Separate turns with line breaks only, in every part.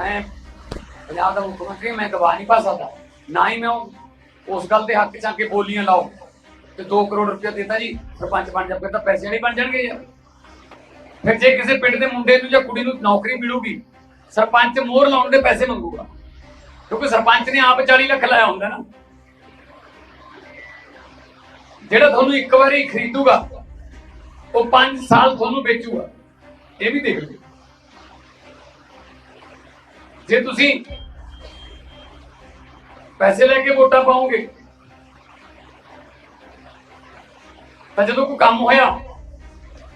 ਮੈਂ ਪੰਜਾਬ ਦਾ ਮੁੱਖ ਮੰਤਰੀ, ਮੈਂ ਦਵਾ ਨਹੀਂ ਪਾ ਸਕਦਾ। ਨਾ ਹੀ ਮੈਂ ਉਹ- ਉਸ ਗੱਲ ਦੇ ਹੱਕ ਚ ਆ ਕੇ ਬੋਲੀਆਂ ਲਾਓ। ਤੇ 2 ਕਰੋੜ ਰੁਪਏ ਦਿੱਤਾ ਜੀ, ਸਰਪੰਚ ਬਣ ਜਾਵੇ ਫਿਰ ਤਾਂ ਪੈਸੇ ਨਹੀਂ ਬਣ ਜਾਣਗੇ ਯਾਰ। ਫਿਰ ਜੇ ਕਿਸੇ ਪਿੰਡ ਦੇ ਮੁੰਡੇ ਨੂੰ ਜਾਂ ਕੁੜੀ ਨੂੰ ਨੌਕਰੀ ਮਿਲੂਗੀ, ਸਰਪੰਚ ਮੋਹਰ ਲਾਉਣ ਦੇ ਪੈਸੇ ਮੰਗੂਗਾ। ਕਿਉਂਕਿ ਸਰਪੰਚ ਨੇ ਆਪ 40 ਲੱਖ ਲਾਇਆ ਹੁੰਦਾ ਨਾ। ਜਿਹੜਾ ਤੁਹਾਨੂੰ ਇੱਕ ਵਾਰੀ ਖਰੀਦੂਗਾ, ਉਹ 5 ਸਾਲ ਤੁਹਾਨੂੰ ਵੇਚੂਗਾ। ਇਹ ਵੀ ਦੇਖ ਲਓ। ਜੇ ਤੁਸੀਂ ਪੈਸੇ ਲੈ ਕੇ ਵੋਟਾਂ ਪਾਓਗੇ, ਤਾਂ ਜਦੋਂ ਕੋਈ ਕੰਮ ਹੋਇਆ,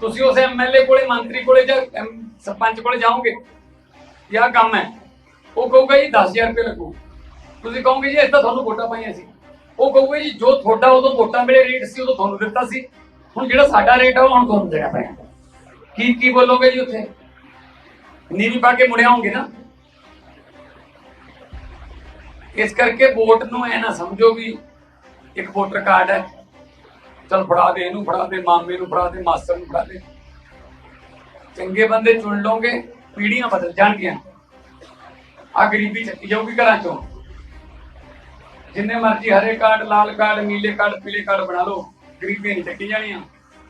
ਤੁਸੀਂ ਉਸ ਐਮਐਲਏ ਕੋਲੇ, ਮੰਤਰੀ ਕੋਲੇ ਜਾਂ ਸਰਪੰਚ ਕੋਲੇ ਜਾਓਗੇ ਇਹ ਕੰਮ ਹੈ, ਉਹ ਕਹੂਗਾ ਜੀ 10000 ਰੁਪਏ ਲੱਗੂ। ਤੁਸੀਂ ਕਹੋਗੇ ਜੀ ਇਸ ਤਾਂ ਤੁਹਾਨੂੰ ਵੋਟਾਂ ਪਾਈਆਂ ਸੀ। ਉਹ ਕਹੂਗਾ ਜੀ, ਜੋ ਤੁਹਾਡਾ ਉਦੋਂ ਵੋਟਾਂ ਵੇਲੇ ਰੇਟ ਸੀ, ਉਦੋਂ ਤੁਹਾਨੂੰ ਦਿੱਤਾ ਸੀ। ਹੁਣ ਜਿਹੜਾ ਸਾਡਾ ਰੇਟ ਆ, ਉਹ ਹੁਣ ਤੁਹਾਨੂੰ ਦੇਣਾ ਪੈਣਾ। ਕੀ ਕੀ ਬੋਲੋਗੇ ਜੀ ਉੱਥੇ? ਨੀਵੀਂ ਪਾ ਕੇ ਮੁੜਿਆ ਹੋਗੇ ਨਾ। ਇਸ ਕਰਕੇ ਵੋਟ ਨੂੰ ਐ ਨਾ ਸਮਝੋ ਵੀ ਇੱਕ ਵੋਟਰ ਕਾਰਡ ਹੈ। ਚਲ ਫੜਾ ਦੇ, ਇਹਨੂੰ ਫੜਾ ਦੇ, ਮਾਮੇ ਨੂੰ ਫੜਾ ਦੇ, ਮਾਸਟਰ ਨੂੰ ਫੜਾ ਦੇ। ਚੰਗੇ ਬੰਦੇ ਚੁਣ ਲਓਗੇ, ਪੀੜ੍ਹੀਆਂ ਬਦਲ ਜਾਣਗੀਆਂ। ਆ ਗਰੀਬੀ ਚੱਕੀ ਜਾਊਗੀ ਘਰਾਂ ਚੋਂ। ਜਿੰਨੇ ਮਰਜ਼ੀ ਹਰੇ ਕਾਰਡ, ਲਾਲ ਕਾਰਡ, ਨੀਲੇ ਕਾਰਡ, ਪੀਲੇ ਕਾਰਡ ਬਣਾ ਲਓ। ਗਰੀਬੀਆਂ ਨਹੀਂ ਚੱਕੀ ਜਾਣੀਆਂ।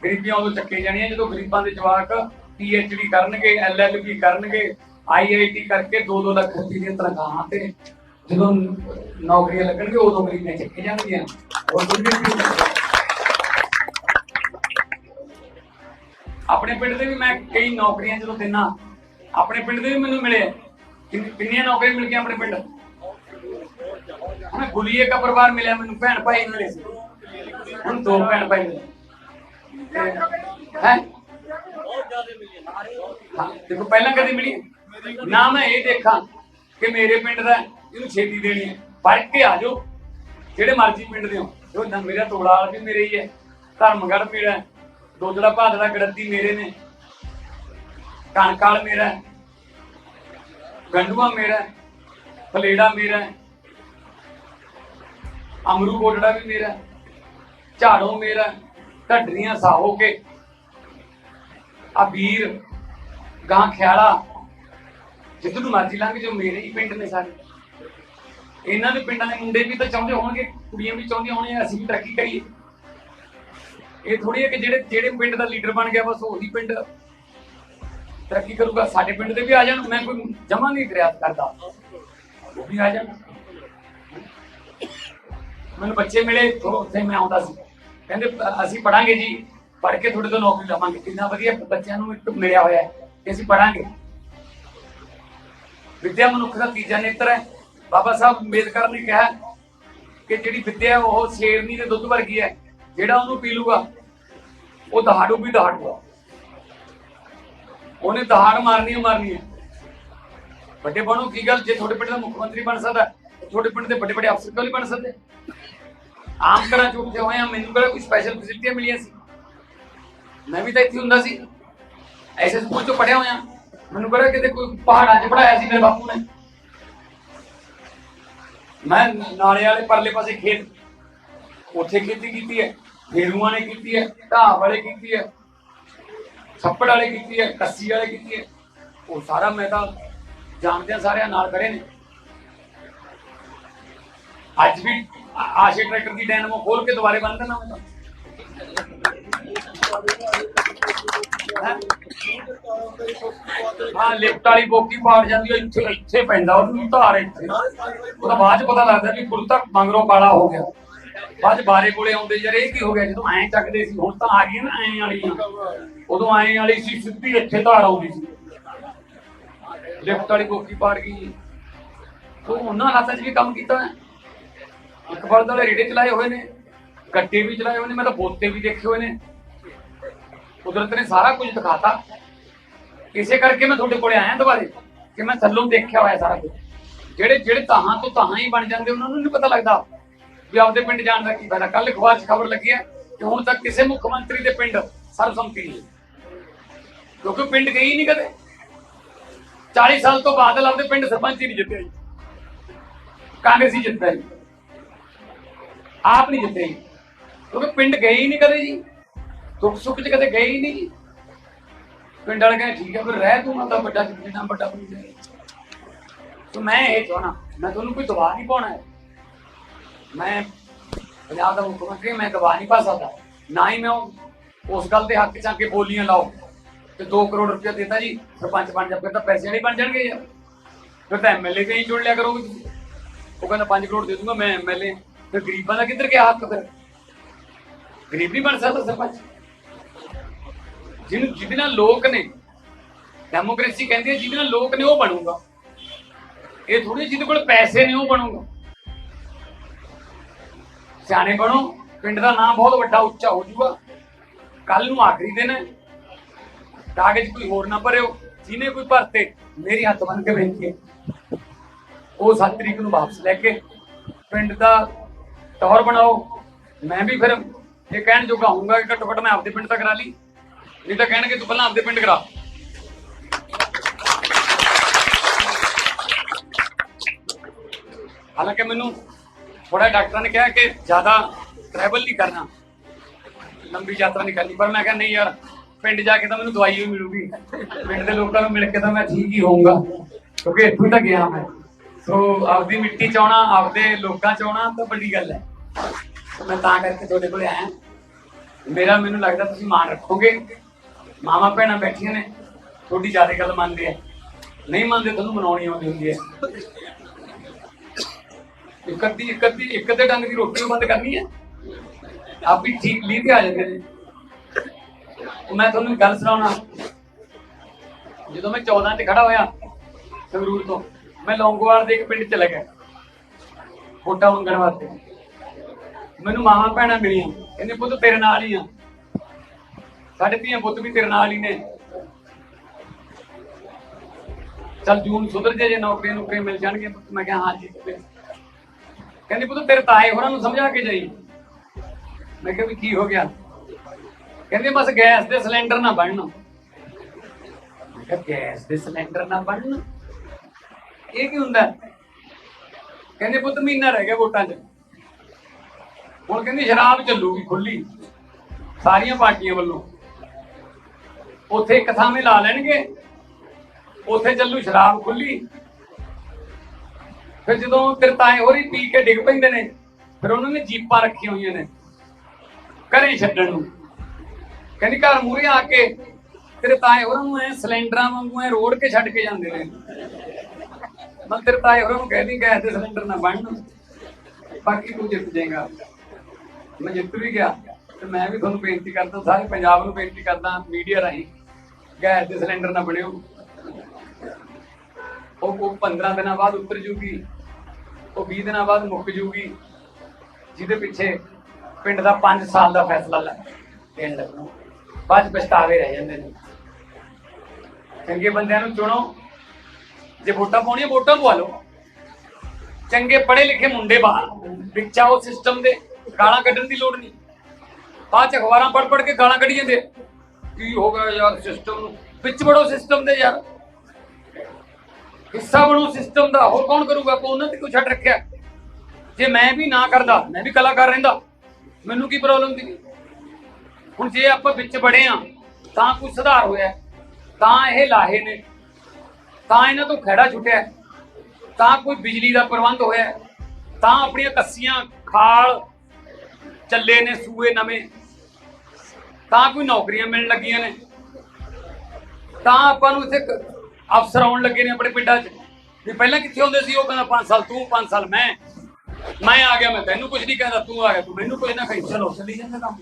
ਗਰੀਬੀਆਂ ਉਦੋਂ ਚੱਕੀ ਜਾਣੀਆਂ ਜਦੋਂ ਗਰੀਬਾਂ ਦੇ ਜਵਾਕ ਪੀਐਚਡੀ ਕਰਨਗੇ ਐਲਐਲਬੀ ਕਰਨਗੇ ਆਈਆਈਟੀ ਕਰਕੇ 2-2 ਲੱਖ ਰੁਪਏ ਦੀਆਂ ਤਨਖਾਹਾਂ ਤੇ ਜਦੋਂ ਨੌਕਰੀਆਂ ਲੱਗਣਗੇ ਉਦੋਂ ਗਰੀਬੀਆਂ ਚੱਕੀ ਜਾਣਗੀਆਂ। ਹੋਰ ਕੁਝ ਨਹੀਂ ਆਪਣੇ ਪਿੰਡ ਦੇ ਵੀ ਮੈਂ ਕਈ ਨੌਕਰੀਆਂ ਜਦੋਂ ਦਿਨਾ, ਆਪਣੇ ਪਿੰਡ ਦੇ ਵੀ ਮੈਨੂੰ ਮਿਲੇ। ਕਿੰਨੀਆਂ ਨੌਕਰੀਆਂ ਮਿਲ ਗਈਆਂ ਆਪਣੇ ਪਿੰਡ? ਹੁਣ ਗੁਲੀਏ ਦਾ ਪਰਿਵਾਰ ਮਿਲਿਆ ਮੈਨੂੰ, ਭੈਣ ਭਾਈ ਮਿਲੇ ਸੀ। ਹੁਣ ਦੋ ਭੈਣ ਭਾਈ ਮਿਲੇ। ਹੈ, ਦੇਖੋ, ਪਹਿਲਾਂ ਕਦੇ ਮਿਲੀ? ਨਾ ਮੈਂ ਇਹ ਦੇਖਾਂ ਕਿ ਮੇਰੇ ਪਿੰਡ ਦਾ ਇਹਨੂੰ ਛੇਤੀ ਦੇਣੀ ਹੈ। ਫੜ ਕੇ ਆ ਜਾਓ। ਜਿਹੜੇ ਮਰਜ਼ੀ ਪਿੰਡ ਦੇ ਹੋ। ਜੋ ਨਾ ਮੇਰਾ ਤੋੜਾਲ ਵੀ ਮੇਰੇ ਹੀ ਹੈ। ਧਰਮਗੜ ਮੇਰਾ ਦੋਦੜਾ ਭਾਦੜਾ ਗੜੱਦੀ ਮੇਰੇ ਨੇ। ਕਣਕਾਲ ਮੇਰਾ ਗੰਡੂਆ ਮੇਰਾ ਫਲੇੜਾ ਮੇਰਾ ਅਮਰੂ ਗੋਡੜਾ ਵੀ ਮੇਰਾ ਝਾੜੋ ਮੇਰਾ ਹੈ, ਢੱਡਰੀਆਂ ਸਾਹੋ ਕੇ। ਆ ਵੀਰ ਗਾਂ ਖਿਆਲਾ। ਜਿੱਦੋਂ ਨੂੰ ਮਰਜ਼ੀ ਲੰਘ ਜੋ ਮੇਰੇ ਹੀ ਪਿੰਡ ਨੇ ਸਾਰੇ। ਇਹਨਾਂ ਦੇ ਪਿੰਡਾਂ ਦੇ ਮੁੰਡੇ ਵੀ ਤਾਂ ਚਾਹੁੰਦੇ ਹੋਣਗੇ, ਕੁੜੀਆਂ ਵੀ ਚਾਹੁੰਦੀਆਂ ਹੋਣਗੀਆਂ, ਅਸੀਂ ਵੀ ਤਰੱਕੀ ਕਰੀਏ। ਇਹ ਥੋੜੀ ਹੈ ਕਿ ਜਿਹੜੇ ਜਿਹੜੇ ਪਿੰਡ ਦਾ ਲੀਡਰ ਬਣ ਗਿਆ, ਬਸ ਉਹੀ ਪਿੰਡ ਤਰੱਕੀ ਕਰੂਗਾ। ਸਾਡੇ ਪਿੰਡ ਦੇ ਵੀ ਆ ਜਾਣ, ਮੈਂ ਕੋਈ ਜਮਾ ਨਹੀਂ ਫਰਿਆਦ ਕਰਦਾ। ਉਹ ਵੀ ਆ ਜਾਣ। ਮੈਨੂੰ ਬੱਚੇ ਮਿਲੇ ਉੱਥੇ ਮੈਂ ਆਉਂਦਾ ਸੀ। ਕਹਿੰਦੇ, ਅਸੀਂ ਪੜਾਂਗੇ ਜੀ, ਪੜ੍ਹ ਕੇ ਤੁਹਾਡੇ ਤੋਂ ਨੌਕਰੀ ਲਵਾਂਗੇ। ਕਿੰਨਾ ਵਧੀਆ ਬੱਚਿਆਂ ਨੂੰ ਇੱਕ ਮਿਲਿਆ ਹੋਇਆ ਹੈ ਕਿ ਅਸੀਂ ਪੜਾਂਗੇ ਵਿਦਿਆ ਮਨੁੱਖ ਦਾ ਤੀਜਾ ਨੇਤਰ ਹੈ। ਬਾਬਾ ਸਾਹਿਬ ਅੰਬੇਦਕਰ ਨੇ ਕਿਹਾ ਕਿ ਜਿਹੜੀ ਵਿਦਿਆ ਉਹ ਸ਼ੇਰਨੀ ਦੇ ਦੁੱਧ ਵਰਗੀ ਹੈ, ਜਿਹੜਾ ਉਹਨੂੰ ਪੀ ਲੂਗਾ, ਉਹ ਦਹਾੜੂ ਵੀ ਦਹਾੜੂਗਾ ਉਹਨੇ ਦਹਾੜ ਮਾਰਨੀ ਮਾਰਨੀ ਹੈ। ਵੱਡੇ ਬਣੋ ਕੀ ਗੱਲ? ਜੇ ਤੁਹਾਡੇ ਪਿੰਡ ਦਾ ਮੁੱਖ ਮੰਤਰੀ ਬਣ ਸਕਦਾ ਤੁਹਾਡੇ ਪਿੰਡ ਦੇ ਵੱਡੇ ਵੱਡੇ ਅਫਸਰ ਕਿਉਂ ਨਹੀਂ ਬਣ ਸਕਦੇ? ਆਮ ਘਰਾਂ ਚੋਂ ਉੱਠੇ ਹੋਏ ਆ, ਮੈਨੂੰ ਕਿਹੜਾ ਕੋਈ ਸਪੈਸ਼ਲ ਫੈਸਿਲਿਟੀਆਂ ਮਿਲੀਆਂ ਸੀ? ਮੈਂ ਵੀ ਤਾਂ ਇੱਥੇ ਹੁੰਦਾ ਸੀ। ਐਸੇ ਸਕੂਲ ਚੋਂ ਪੜਿਆ ਹੋਇਆ। ਮੈਨੂੰ ਕਿਹੜਾ ਕਿਤੇ ਕੋਈ ਪਹਾੜਾਂ 'ਚ ਪੜਾਇਆ ਸੀ ਮੇਰੇ ਬਾਪੂ ਨੇ? ਮੈਂ ਨਾਲੇ ਵਾਲੇ ਪਰਲੇ ਪਾਸੇ ਖੇਤ ਉੱਥੇ ਖੇਤੀ ਕੀਤੀ ਹੈ ਫੇਰੂਆਂ ਨੇ ਕੀਤੀ ਹੈ ਢਾਹ ਵਾਲੇ ਕੀਤੀ ਹੈ ਛੱਪੜ ਵਾਲੇ ਕੀਤੀ ਹੈ, ਕੱਸੀ ਵਾਲੇ ਕੀਤੀ ਹੈ। ਉਹ ਸਾਰਾ ਮੈਂ ਤਾਂ ਜਾਣਦਿਆਂ ਸਾਰਿਆਂ ਨਾਲ ਕਰੇ ਨੇ। ਅੱਜ ਵੀ ਆਸ਼ੇ ਟਰੈਕਟਰ ਦੀ ਡੈਨਮੋ ਖੋਲ ਕੇ ਦੁਬਾਰੇ ਬੰਦ ਕਰਨਾ ਮੈਂ ਤਾਂ। ਹਾਂ। ਲਿਫਟ ਵਾਲੀ ਬੋਕੀ ਪਾੜ ਜਾਂਦੀ ਹੈ ਇੱਥੇ ਇੱਥੇ ਪੈਂਦਾ, ਉਹਨੂੰ ਧਾਰ ਇੱਥੇ। ਉਹਦਾ ਬਾਅਦ ਚ ਪਤਾ ਲੱਗਦਾ ਵੀ ਕੁਲ ਮੰਗਰੋਂ ਕਾਲਾ ਹੋ ਗਿਆ। ਬਾਅਦ ਬਾਰੇ ਕੋਲੇ ਆਉਂਦੇ ਯਾਰ, ਇਹ ਕੀ ਹੋ ਗਿਆ? ਜਦੋਂ ਐਂ ਚੱਕਦੇ ਸੀ, ਹੁਣ ਤਾਂ ਆ ਗਈਆਂ ਨਾ ਐਂ ਵਾਲੀਆਂ। ਉਦੋਂ ਐਂ ਵਾਲੀ ਸੀ, ਸਿੱਧੀ ਇੱਥੇ ਧਾਰ ਆਉਂਦੀ ਸੀ। ਲਿਫਟ ਵਾਲੀ ਬੋਕੀ ਪਾੜ ਗਈ। ਉਹ ਉਹਨਾਂ ਹਾਲਾਤਾਂ 'ਚ ਵੀ ਕੰਮ ਕੀਤਾ ਹੈ? ਇੱਕ ਬਲਦ ਵਾਲੇ ਰੇੜੇ ਚਲਾਏ ਹੋਏ ਨੇ, ਗੱਡੇ ਵੀ ਚਲਾਏ ਹੋਏ ਨੇ, ਮੈਂ ਤਾਂ ਬੋਤੇ ਵੀ ਦੇਖੇ ਹੋਏ ਨੇ। ਕੁਦਰਤ ਨੇ ਸਾਰਾ ਕੁਝ ਦਿਖਾਤਾ। ਇਸੇ ਕਰਕੇ ਮੈਂ ਤੁਹਾਡੇ ਕੋਲੇ ਆਇਆ ਦੁਬਾਰੇ, ਕਿ ਮੈਂ ਥੱਲੋਂ ਦੇਖਿਆ ਹੋਇਆ ਸਾਰਾ ਕੁਝ। ਜਿਹੜੇ ਜਿਹੜੇ ਤਾਹਾਂ ਤੋਂ ਤਾਹਾਂ ਹੀ ਬਣ ਜਾਂਦੇ, ਉਹਨਾਂ ਨੂੰ ਨਹੀਂ ਪਤਾ ਲੱਗਦਾ। ਵੀ ਆਪਦੇ ਪਿੰਡ ਜਾਣ ਦਾ ਕੀ ਫਾਇਦਾ। ਕੱਲ ਅਖਬਾਰ 'ਚ ਖਬਰ ਲੱਗੀ ਹੈ ਕਿ ਹੁਣ ਤੱਕ ਕਿਸੇ ਮੁੱਖ ਮੰਤਰੀ ਦੇ ਪਿੰਡ ਸਰਬਸੰਮਤੀ ਨਹੀਂ ਕਿਉਂਕਿ ਪਿੰਡ ਗਈ ਨਹੀਂ ਕਦੇ। 40 ਸਾਲ ਤੋਂ ਬਾਦਲ ਆਪਦੇ ਪਿੰਡ ਸਰਪੰਚ ਹੀ ਨਹੀਂ ਜਿੱਤਿਆ ਜੀ। ਕਾਂਗਰਸੀ ਜਿੱਤਿਆ ਜੀ। ਆਪ ਨਹੀਂ ਜਿੱਤੇ ਕਿਉਂਕਿ ਪਿੰਡ ਗਏ ਹੀ ਨਹੀਂ ਕਦੇ ਜੀ। ਦੁੱਖ ਸੁੱਖ 'ਚ ਕਦੇ ਗਏ ਹੀ ਨਹੀਂ। ਜੀ ਪਿੰਡ ਵਾਲੇ ਕਹਿੰਦੇ ਠੀਕ ਹੈ, ਫਿਰ ਰਹਿ ਤੂੰ ਨਾ ਤਾਂ ਵੱਡਾ ਜਿੰਨਾ ਵੱਡਾ ਬਣੀ ਜਾਏ ਤੇ ਮੈਂ ਇਹ ਚਾਹਣਾ ਮੈਂ ਤੁਹਾਨੂੰ ਕੋਈ ਦਵਾ ਨਹੀਂ ਪਾਉਣਾ ਹੈ। ਮੈਂ ਪੰਜਾਬ ਦਾ ਮੁੱਖ ਮੰਤਰੀ, ਮੈਂ ਦਵਾ ਨਹੀਂ ਪਾ ਸਕਦਾ। ਨਾ ਹੀ ਮੈਂ ਉਹ- ਉਸ ਗੱਲ ਦੇ ਹੱਕ ਚ ਆ ਕੇ ਬੋਲੀਆਂ ਲਾਓ। ਤੇ 2 ਕਰੋੜ ਰੁਪਇਆ ਦਿੱਤਾ ਜੀ, ਸਰਪੰਚ ਬਣ ਜਾ, ਫਿਰ ਤਾਂ ਪੈਸੇ ਨਹੀਂ ਬਣ ਜਾਣਗੇ ਯਾਰ। ਫਿਰ ਤਾਂ ਐਮਐਲਏ ਕਹੀਂ ਜੁੜ ਲਿਆ ਕਰੋਗੇ ਤੁਸੀਂ। ਉਹ ਕਹਿੰਦਾ 5 ਕਰੋੜ ਦੇ ਦੂੰਗਾ ਮੈਂ ਐਮਐਲਏ ਫਿਰ ਗਰੀਬਾਂ ਦਾ ਕਿੱਧਰ ਗਿਆ ਹੱਕ ਫਿਰ? ਗਰੀਬ ਨਹੀਂ ਬਣ ਸਕਦਾ ਸਰਪੰਚ। ਜਿਹਨੂੰ ਜਿਹਦੇ ਨਾਲ ਲੋਕ ਨੇ ਡੈਮੋਕ੍ਰੇਸੀ ਕਹਿੰਦੀ ਹੈ, ਜਿਹਦੇ ਨਾਲ ਲੋਕ ਨੇ ਉਹ ਬਣੂਗਾ। ਇਹ ਥੋੜੀ ਜਿਹਦੇ ਕੋਲ ਪੈਸੇ ਨੇ, ਉਹ ਬਣੂਗਾ। ਸਿਆਣੇ ਬਣੋ, ਪਿੰਡ ਦਾ ਨਾਮ ਬਹੁਤ ਵੱਡਾ ਉੱਚਾ ਹੋ ਜਾਊਗਾ। ਕੱਲ ਨੂੰ ਆਖਰੀ ਦਿਨ ਹੈ। ਕਾਗਜ਼ ਕੋਈ ਹੋਰ ਨਾ ਭਰਿਓ, ਜਿਹਨੇ ਕੋਈ ਭਰਤੇ, ਮੇਰੀ ਹੱਥ ਬੰਨ ਕੇ ਬੇਨਤੀ ਹੈ ਉਹ 7 ਤਰੀਕ ਨੂੰ ਵਾਪਸ ਲੈ ਕੇ ਪਿੰਡ ਦਾ ਟੌਰ ਬਣਾਓ। ਮੈਂ ਵੀ ਫਿਰ ਇਹ ਕਹਿਣ ਜੋਗਾ ਹੋਊਗਾ ਕਿ ਘੱਟੋ ਘੱਟ ਮੈਂ ਆਪਦੇ ਪਿੰਡ ਤੱਕ ਕਰਾ ਲਈ। ਨਹੀਂ ਤਾਂ ਕਹਿਣਗੇ ਤੂੰ ਪਹਿਲਾਂ ਆਪਦੇ ਪਿੰਡ ਕਰਾ। ਹਾਲਾਂਕਿ ਮੈਨੂੰ ਥੋੜਾ ਡਾਕਟਰਾਂ ਨੇ ਕਿਹਾ ਕਿ ਜ਼ਿਆਦਾ ਟਰੈਵਲ ਨਹੀਂ ਕਰਨਾ। ਲੰਬੀ ਯਾਤਰਾ ਨਹੀਂ ਕਰਨੀ, ਪਰ ਮੈਂ ਕਿਹਾ ਨਹੀਂ ਯਾਰ, ਪਿੰਡ ਜਾ ਕੇ ਤਾਂ ਮੈਨੂੰ ਦਵਾਈ ਵੀ ਮਿਲੂਗੀ। ਪਿੰਡ ਦੇ ਲੋਕਾਂ ਨੂੰ ਮਿਲ ਕੇ ਤਾਂ ਮੈਂ ਠੀਕ ਹੀ ਹੋਊਂਗਾ, ਕਿਉਂਕਿ ਇੱਥੋਂ ਤਾਂ ਗਿਆ ਮੈਂ। ਸੋ ਆਪਦੀ ਮਿੱਟੀ ਚ ਆਉਣਾ ਆਪਦੇ ਲੋਕਾਂ ਚ ਆਉਣਾ ਤਾਂ ਵੱਡੀ ਗੱਲ ਹੈ। ਮੈਂ ਤਾਂ ਕਰਕੇ ਤੁਹਾਡੇ ਕੋਲ ਆਇਆ। ਮੇਰਾ ਮੈਨੂੰ ਲੱਗਦਾ ਤੁਸੀਂ ਮਾਣ ਰੱਖੋਗੇ। ਮਾਮਾ ਭੈਣਾਂ ਬੈਠੀਆਂ ਨੇ, ਤੁਹਾਡੀ ਜ਼ਿਆਦਾ ਗੱਲ ਮੰਨਦੇ ਆ। ਨਹੀਂ ਮੰਨਦੇ ਤੁਹਾਨੂੰ ਮਨਾਉਣੀ ਆਉਂਦੀ ਹੁੰਦੀ ਹੈ ਇੱਕ ਅੱਧੀ ਇੱਕ ਅੱਧੀ ਇੱਕ ਅੱਧੇ ਡੰਗ ਦੀ ਰੋਟੀ ਨੂੰ ਬੰਦ ਕਰਨੀ ਹੈ ਆਪ ਹੀ ਠੀਕ ਲੀ ਤੇ ਆ ਜਾਂਦੇ ਨੇ। ਉਹ ਮੈਂ ਤੁਹਾਨੂੰ ਇੱਕ ਗੱਲ ਸੁਣਾਉਣਾ। ਜਦੋਂ ਮੈਂ 14 ਚ ਖੜਾ ਹੋਇਆ, ਸੰਗਰੂਰ ਤੋਂ, ਮੈਂ ਲੌਂਗੋਵਾਲ ਦੇ ਇੱਕ ਪਿੰਡ ਚਲਾ ਗਿਆ। ਵੋਟਾਂ ਮੰਗਣ ਵਾਸਤੇ। ਮੈਨੂੰ ਮਾਵਾਂ ਭੈਣਾਂ ਮਿਲੀਆਂ। ਕਹਿੰਦੇ, ਪੁੱਤ ਤੇਰੇ ਨਾਲ ਹੀ ਆ। ਸਾਡੇ ਧੀਆਂ ਪੁੱਤ ਵੀ ਤੇਰੇ ਨਾਲ ਹੀ ਨੇ। ਚੱਲ ਜੂਨ ਸੁਧਰ ਜੇ ਜੇ ਨੌਕਰੀਆਂ ਨੌਕਰੀ ਮਿਲ ਜਾਣਗੀਆਂ, ਪੁੱਤ ਮੈਂ ਕਿਹਾ ਹਾਂ ਜੀ। ਕਹਿੰਦੇ ਪੁੱਤ ਤੇਰੇ ਤਾਏ ਹੋਰਾਂ ਨੂੰ ਸਮਝਾ ਕੇ ਜਾਈ। ਮੈਂ ਕਿਹਾ ਵੀ ਕੀ ਹੋ ਗਿਆ? ਕਹਿੰਦੇ ਬਸ ਗੈਸ ਦੇ ਸਿਲੰਡਰ ਨਾ ਬਣਨ। ਮੈਂ ਕਿਹਾ ਗੈਸ ਦੇ ਸਿਲੰਡਰ ਨਾ ਬਣਨ? ਇਹ ਕੀ ਹੁੰਦਾ? ਕਹਿੰਦੇ ਪੁੱਤ ਮਹੀਨਾ ਰਹਿ ਗਿਆ ਵੋਟਾਂ 'ਚ। ਹੁਣ ਕਹਿੰਦੀ ਸ਼ਰਾਬ ਚੱਲੂਗੀ ਖੁੱਲੀ ਸਾਰੀਆਂ ਪਾਰਟੀਆਂ ਵੱਲੋਂ। ਉੱਥੇ ਇੱਕ ਥਾਵੇਂ ਲਾ ਲੈਣਗੇ। ਉੱਥੇ ਚੱਲੂ ਸ਼ਰਾਬ ਖੁੱਲੀ। ਫਿਰ ਜਦੋਂ ਤਿਰਤਾਏ ਹੋਰੀ ਪੀ ਕੇ ਡਿੱਗ ਪੈਂਦੇ ਨੇ, ਫਿਰ ਉਹਨਾਂ ਨੇ ਜੀਪਾਂ ਰੱਖੀਆਂ ਹੋਈਆਂ ਨੇ ਘਰੇ ਛੱਡਣ ਨੂੰ। ਕਹਿੰਦੀ ਘਰ ਮੂਰੇ ਆ ਕੇ ਤੇਰੇ ਤਾਏ ਹੋਰਾਂ ਨੂੰ ਐ ਸਿਲੰਡਰਾਂ ਵਾਂਗੂ ਐ ਰੋੜ ਕੇ ਛੱਡ ਕੇ ਜਾਂਦੇ ਨੇ। ਮੈਂ ਤੇਰੇ ਤਾਏ ਹੋਰਾਂ ਨੂੰ ਕਹਿੰਦੀ ਗੈਸ ਦੇ ਸਿਲੰਡਰ ਨਾ ਬਣਨ। ਬਾਕੀ ਤੂੰ ਜਿੱਤ ਜਾਏਗਾ। ਮੈਂ ਜਿੱਤ ਵੀ ਗਿਆ। ਤੇ ਮੈਂ ਵੀ ਤੁਹਾਨੂੰ ਬੇਨਤੀ ਕਰਦਾ, ਸਾਰੇ ਪੰਜਾਬ ਨੂੰ ਬੇਨਤੀ ਕਰਦਾ ਮੀਡੀਆ ਰਾਹੀਂ ਗੈਸ ਦੇ ਸਿਲੰਡਰ ਨਾ ਬਣਿਓ। ਉਹ ਉਹ 15 ਦਿਨਾਂ ਬਾਅਦ ਉਤਰ ਜੂਗੀ, ਉਹ 20 ਦਿਨਾਂ ਬਾਅਦ ਮੁੱਕ ਜੂਗੀ, ਜਿਹਦੇ ਪਿੱਛੇ ਪਿੰਡ ਦਾ 5 ਸਾਲ ਦਾ ਫੈਸਲਾ ਲੈ ਦੇਣ ਲੱਗਣਾ। ਬਾਅਦ ਪਛਤਾਵੇ ਰਹਿ ਜਾਂਦੇ ਨੇ। ਚੰਗੇ ਬੰਦਿਆਂ ਨੂੰ ਚੁਣੋ। ਜੇ ਵੋਟਾਂ ਪਾਉਣੀਆਂ, ਵੋਟਾਂ ਪਵਾ ਲਓ। ਚੰਗੇ ਪੜ੍ਹੇ ਲਿਖੇ ਮੁੰਡੇ ਬਾਹਰ, ਵਿੱਚ ਉਹ ਸਿਸਟਮ ਦੇ, ਗਾਲਾਂ ਕੱਢਣ ਦੀ ਲੋੜ ਨਹੀਂ। ਬਾਅਦ ਚ ਅਖਬਾਰਾਂ ਪੜ੍ਹ ਪੜ੍ਹ ਕੇ ਗਾਲਾਂ ਕੱਢੀ ਜਾਂਦੇ। ਕੀ ਹੋ ਗਿਆ ਯਾਰ ਸਿਸਟਮ ਨੂੰ? ਵਿੱਚ ਵੜੋ ਸਿਸਟਮ ਦੇ ਯਾਰ। ਹਿੱਸਾ ਬਣੋ ਸਿਸਟਮ ਦਾ। ਹੋਰ ਕੌਣ ਕਰੂਗਾ? ਆਪਾਂ ਉਹਨਾਂ ਤੇ ਕੋਈ ਛੱਡ ਰੱਖਿਆ? ਜੇ ਮੈਂ ਵੀ ਨਾ ਕਰਦਾ, ਮੈਂ ਵੀ ਕਲਾਕਾਰ ਰਹਿੰਦਾ, ਮੈਨੂੰ ਕੀ ਪ੍ਰੋਬਲਮ ਸੀ? ਹੁਣ ਜੇ ਆਪਾਂ ਵਿੱਚ ਬੜੇ ਆ, ਤਾਂ ਕੁਝ ਸੁਧਾਰ ਹੋਇਆ। ਤਾਂ ਇਹ ਲਾਹੇ ਨੇ। ਤਾਂ ਇਹਨਾਂ ਤੋਂ ਖੜਾ ਛੁੱਟਿਆ। ਤਾਂ ਕੋਈ ਬਿਜਲੀ ਦਾ ਪ੍ਰਬੰਧ ਹੋਇਆ। ਤਾਂ ਆਪਣੀਆਂ ਕੱਸੀਆਂ, ਖਾਲ, ਚੱਲੇ ਨੇ, ਸੂਏ ਨਵੇਂ। ਤਾਂ ਕੋਈ ਨੌਕਰੀਆਂ ਮਿਲਣ ਲੱਗੀਆਂ ਨੇ। ਤਾਂ ਆਪਾਂ ਨੂੰ ਇੱਥੇ ਅਫਸਰ ਆਉਣ ਲੱਗੇ ਨੇ ਆਪਣੇ ਪਿੰਡਾਂ 'ਚ। ਵੀ ਪਹਿਲਾਂ ਕਿੱਥੇ ਹੁੰਦੇ ਸੀ? ਉਹ ਕਹਿੰਦਾ 5 ਸਾਲ ਤੂੰ 5 ਸਾਲ ਮੈਂ। ਮੈਂ ਆ ਗਿਆ, ਮੈਂ ਤੈਨੂੰ ਕੁਝ ਨਹੀਂ ਕਹਿੰਦਾ, ਤੂੰ ਆ ਗਿਆ। ਤੂੰ ਮੈਨੂੰ ਕੁਝ ਨਾ ਕਹੀ। ਚਲੋ ਚੱਲੀ ਜਾਂਦਾ ਕੰਮ।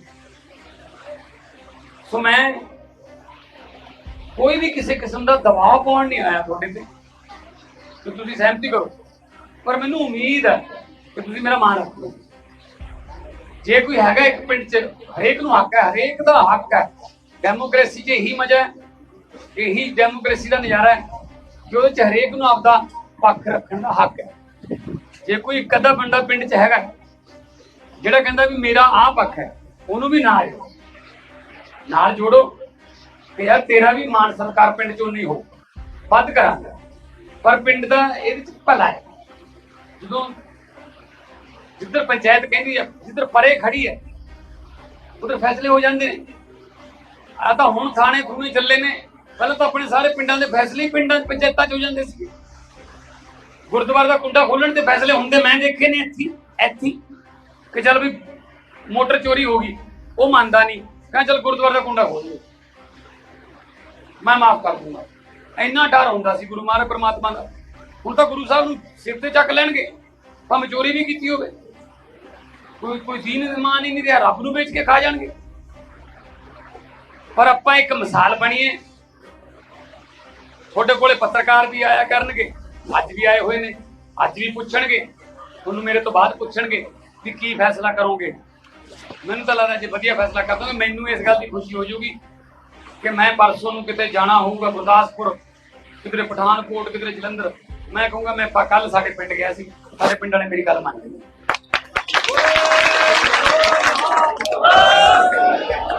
ਸੋ ਮੈਂ ਕੋਈ ਵੀ ਕਿਸੇ ਕਿਸਮ ਦਾ ਦਬਾਅ ਪਾਉਣ ਨਹੀਂ ਆਇਆ ਤੁਹਾਡੇ ਤੇ। ਕਿ ਤੁਸੀਂ ਸਹਿਮਤੀ ਕਰੋ। ਪਰ ਮੈਨੂੰ ਉਮੀਦ ਹੈ ਕਿ ਤੁਸੀਂ ਮੇਰਾ ਮਾਣ ਰੱਖੋ ਜੇ ਕੋਈ ਹੈਗਾ ਇੱਕ ਪਿੰਡ 'ਚ, ਹਰੇਕ ਨੂੰ ਹੱਕ ਹੈ, ਹਰੇਕ ਦਾ ਹੱਕ ਹੈ। ਡੈਮੋਕ੍ਰੇਸੀ 'ਚ ਇਹੀ ਮਜ਼ਾ ਹੈ, ਇਹੀ ਡੈਮੋਕ੍ਰੇਸੀ ਦਾ ਨਜ਼ਾਰਾ ਹੈ, ਕਿ ਉਹਦੇ 'ਚ ਹਰੇਕ ਨੂੰ ਆਪਦਾ ਪੱਖ ਰੱਖਣ ਦਾ ਹੱਕ ਹੈ। ਜੇ ਕੋਈ ਇੱਕ ਅੱਧਾ ਬੰਦਾ ਪਿੰਡ 'ਚ ਹੈਗਾ, ਜਿਹੜਾ ਕਹਿੰਦਾ ਵੀ ਮੇਰਾ ਆਹ ਪੱਖ ਹੈ, ਉਹਨੂੰ ਵੀ ਨਾਲ ਜੋੜੋ। ਨਾਲ ਜੋੜੋ ਕਿ ਯਾਰ ਤੇਰਾ ਵੀ ਮਾਨ ਸਰਕਾਰ ਪਿੰਡ 'ਚੋਂ ਨਹੀਂ ਹੋ ਵੱਧ ਕਰਾਂਗਾ। ਪਰ ਪਿੰਡ ਦਾ ਇਹਦੇ 'ਚ ਭਲਾ ਹੈ। ਜਦੋਂ ਜਿੱਧਰ ਪੰਚਾਇਤ ਕਹਿੰਦੀ ਹੈ ਜਿੱਧਰ ਪਰੇ ਖੜੀ ਹੈ ਉਧਰ ਫੈਸਲੇ ਹੋ ਜਾਂਦੇ ਨੇ ਆ ਤਾਂ ਹੁਣ ਥਾਣੇ ਥੂਣੇ ਚੱਲੇ ਨੇ ਪਹਿਲਾਂ ਤਾਂ ਆਪਣੇ ਸਾਰੇ ਪਿੰਡਾਂ ਦੇ ਫੈਸਲੇ ਹੀ ਪਿੰਡਾਂ ਪੰਚਾਇਤਾਂ 'ਚ ਹੋ ਜਾਂਦੇ ਸੀ ਗੁਰਦੁਆਰੇ ਦਾ ਕੁੰਡਾ ਖੋਲਣ ਦੇ ਫੈਸਲੇ ਹੁੰਦੇ ਮੈਂ ਦੇਖੇ ਨੇ ਇੱਥੇ ਇੱਥੇ ਕਿ ਚਲ ਵੀ ਮੋਟਰ ਚੋਰੀ ਹੋ ਗਈ ਉਹ ਮੰਨਦਾ ਨਹੀਂ ਕਹਿੰਦਾ ਚਲ ਗੁਰਦੁਆਰੇ ਦਾ ਕੁੰਡਾ ਖੋਲ ਦਿਓ ਮੈਂ ਮਾਫ ਕਰ ਦੂੰਗਾ ਇੰਨਾ ਡਰ ਹੁੰਦਾ ਸੀ ਗੁਰੂ ਮਹਾਰਾਜ ਪ੍ਰਮਾਤਮਾ ਦਾ ਹੁਣ ਤਾਂ ਗੁਰੂ ਸਾਹਿਬ ਨੂੰ ਸਿਰ ਤੇ ਚੱਕ ਲੈਣਗੇ ਭਾਵੇਂ ਚੋਰੀ ਵੀ ਕੀਤੀ ਹੋਵੇ ਕੋਈ ਕੋਈ ਦੀਨ ਇਮਾਨ ਹੀ ਨਹੀਂ ਰਿਹਾ, ਰੱਬ ਨੂੰ ਵੇਚ ਕੇ ਖਾ ਜਾਣਗੇ। ਪਰ ਆਪਾਂ ਇੱਕ ਮਿਸਾਲ ਬਣੀਏ। ਤੁਹਾਡੇ ਕੋਲੇ ਪੱਤਰਕਾਰ ਵੀ ਆਇਆ ਕਰਨਗੇ, ਅੱਜ ਵੀ ਆਏ ਹੋਏ ਨੇ, ਅੱਜ ਵੀ ਪੁੱਛਣਗੇ, ਤੁਹਾਨੂੰ ਮੇਰੇ ਤੋਂ ਬਾਅਦ ਪੁੱਛਣਗੇ ਵੀ ਕੀ ਫੈਸਲਾ ਕਰੋਗੇ। ਮੈਨੂੰ ਤਾਂ ਲੱਗਦਾ ਜੇ ਵਧੀਆ ਫੈਸਲਾ ਕਰ ਦੋਗੇ, ਮੈਨੂੰ ਇਸ ਗੱਲ ਦੀ ਖੁਸ਼ੀ ਹੋ ਜਾਊਗੀ ਕਿ ਮੈਂ ਪਰਸੋਂ ਨੂੰ ਕਿਤੇ ਜਾਣਾ ਹੋਊਗਾ ਗੁਰਦਾਸਪੁਰ ਕਿਤੇ ਪਠਾਨਕੋਟ ਕਿਤੇ ਜਲੰਧਰ। ਮੈਂ ਕਹੂੰਗਾ, ਮੈਂ ਕੱਲ ਸਾਡੇ ਪਿੰਡ ਗਿਆ ਸੀ, ਸਾਡੇ ਪਿੰਡ ਵਾਲੇ ਮੇਰੀ ਗੱਲ ਮੰਨ ਲਈ Yeah.